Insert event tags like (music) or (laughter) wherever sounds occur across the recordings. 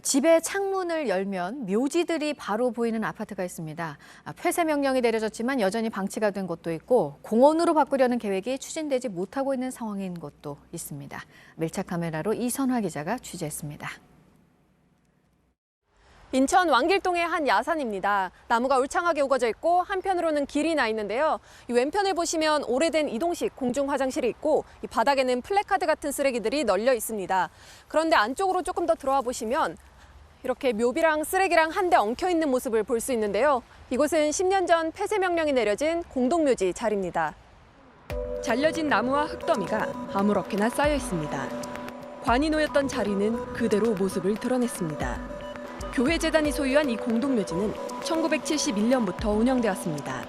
집의 창문을 열면 묘지들이 바로 보이는 아파트가 있습니다. 아, 폐쇄 명령이 내려졌지만 여전히 방치가 된 곳도 있고 공원으로 바꾸려는 계획이 추진되지 못하고 있는 상황인 곳도 있습니다. 밀착 카메라로 이선화 기자가 취재했습니다. 인천 왕길동의 한 야산입니다. 나무가 울창하게 우거져 있고 한편으로는 길이 나 있는데요. 이 왼편을 보시면 오래된 이동식 공중 화장실이 있고 이 바닥에는 플래카드 같은 쓰레기들이 널려 있습니다. 그런데 안쪽으로 조금 더 들어와 보시면 이렇게 묘비랑 쓰레기랑 한데 엉켜 있는 모습을 볼 수 있는데요. 이곳은 10년 전 폐쇄 명령이 내려진 공동묘지 자리입니다. 잘려진 나무와 흙더미가 아무렇게나 쌓여 있습니다. 관이 놓였던 자리는 그대로 모습을 드러냈습니다. 교회 재단이 소유한 이 공동묘지는 1971년부터 운영되었습니다.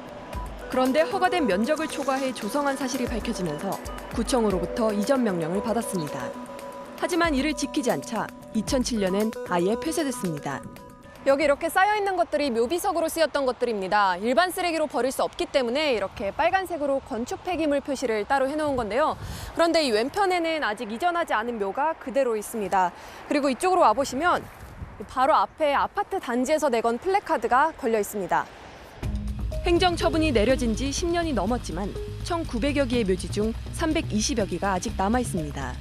그런데 허가된 면적을 초과해 조성한 사실이 밝혀지면서 구청으로부터 이전 명령을 받았습니다. 하지만 이를 지키지 않자 2007년엔 아예 폐쇄됐습니다. 여기 이렇게 쌓여 있는 것들이 묘비석으로 쓰였던 것들입니다. 일반 쓰레기로 버릴 수 없기 때문에 이렇게 빨간색으로 건축 폐기물 표시를 따로 해놓은 건데요. 그런데 이 왼편에는 아직 이전하지 않은 묘가 그대로 있습니다. 그리고 이쪽으로 와 보시면 바로 앞에 아파트 단지에서 내건 플래카드가 걸려 있습니다. 행정 처분이 내려진 지 10년이 넘었지만 1,900여 개의 묘지 중 320여 개가 아직 남아 있습니다.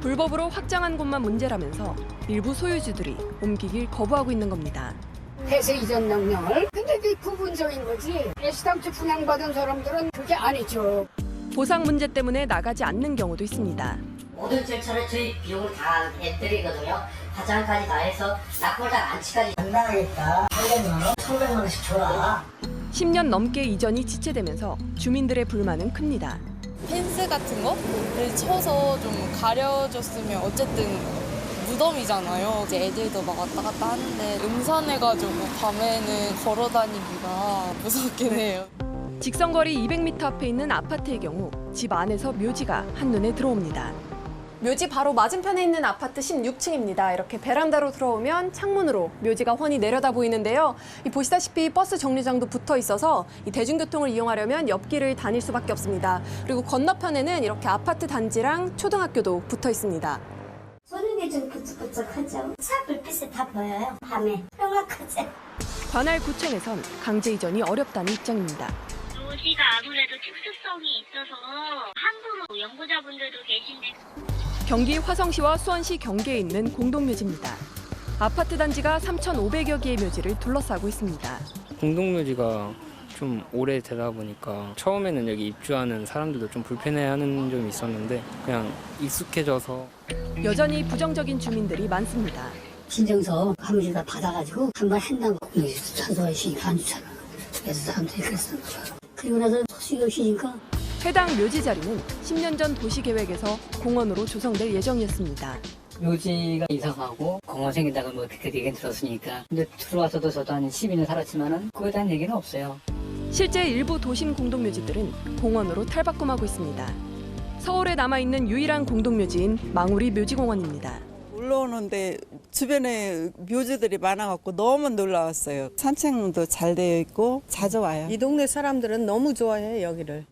불법으로 확장한 곳만 문제라면서 일부 소유주들이 옮기길 거부하고 있는 겁니다. 폐쇄 이전 명령을 근데 그게 부분적인 거지 애시당초 분양받은 사람들은 그게 아니죠 보상 문제 때문에 나가지 않는 경우도 있습니다. 모든 절차를 저희 비용을 다 내드리거든요. 화장까지 다 해서 낙골당 안치까지 안 나가겠다. 300만 원, 1,100만 원씩 줘라. 10년 넘게 이전이 지체되면서 주민들의 불만은 큽니다. 펜스 같은 거를 쳐서 좀 가려줬으면 어쨌든 무덤이잖아요. 이제 애들도 막 왔다 갔다 하는데 음산해가지고 밤에는 걸어 다니기가 (laughs) 무섭긴 해요. 직선거리 200m 앞에 있는 아파트의 경우 집 안에서 묘지가 한눈에 들어옵니다. 묘지 바로 맞은편에 있는 아파트 16층입니다. 이렇게 베란다로 들어오면 창문으로 묘지가 훤히 내려다 보이는데요. 이 보시다시피 버스 정류장도 붙어 있어서 이 대중교통을 이용하려면 옆길을 다닐 수밖에 없습니다. 그리고 건너편에는 이렇게 아파트 단지랑 초등학교도 붙어 있습니다. 소름이 좀 부쩍부쩍하죠. 차 불빛이 다 보여요. 밤에 명확하지. 관할 구청에선 강제 이전이 어렵다는 입장입니다. 묘지가 아무래도 특수성이 있어서 함부로 연구자분들도 계신데 경기 화성시와 수원시 경계에 있는 공동묘지입니다. 아파트 단지가 3,500여 개의 묘지를 둘러싸고 있습니다. 공동묘지가 좀 오래 되다 보니까 처음에는 여기 입주하는 사람들도 좀 불편해하는 점이 있었는데 그냥 익숙해져서 여전히 부정적인 주민들이 많습니다. 진정서 사무실 다 받아가지고 한 번 한다고 찬소하시니까 안 주잖아 그래서 사람들이 거죠 그리고 나서 소식이 없으니까 해당 묘지 자리는 10년 전 도시계획에서 공원으로 조성될 예정이었습니다. 묘지가 이상하고 공원 생긴다고 뭐 그렇게 얘기 들었으니까 근데 들어와서도 저도 한 12년 살았지만은 그거에 대한 얘기는 없어요. 실제 일부 도심 공동묘지들은 공원으로 탈바꿈하고 있습니다. 서울에 남아있는 유일한 공동묘지인 망우리 묘지공원입니다. 올라오는데 주변에 묘지들이 많아갖고 너무 놀라웠어요. 산책도 잘 되어 있고 자주 와요. 이 동네 사람들은 너무 좋아해 여기를.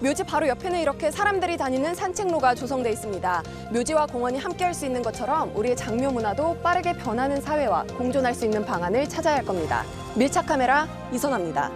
묘지 바로 옆에는 이렇게 사람들이 다니는 산책로가 조성돼 있습니다. 묘지와 공원이 함께할 수 있는 것처럼 우리의 장묘 문화도 빠르게 변하는 사회와 공존할 수 있는 방안을 찾아야 할 겁니다. 밀착 카메라 이선아입니다.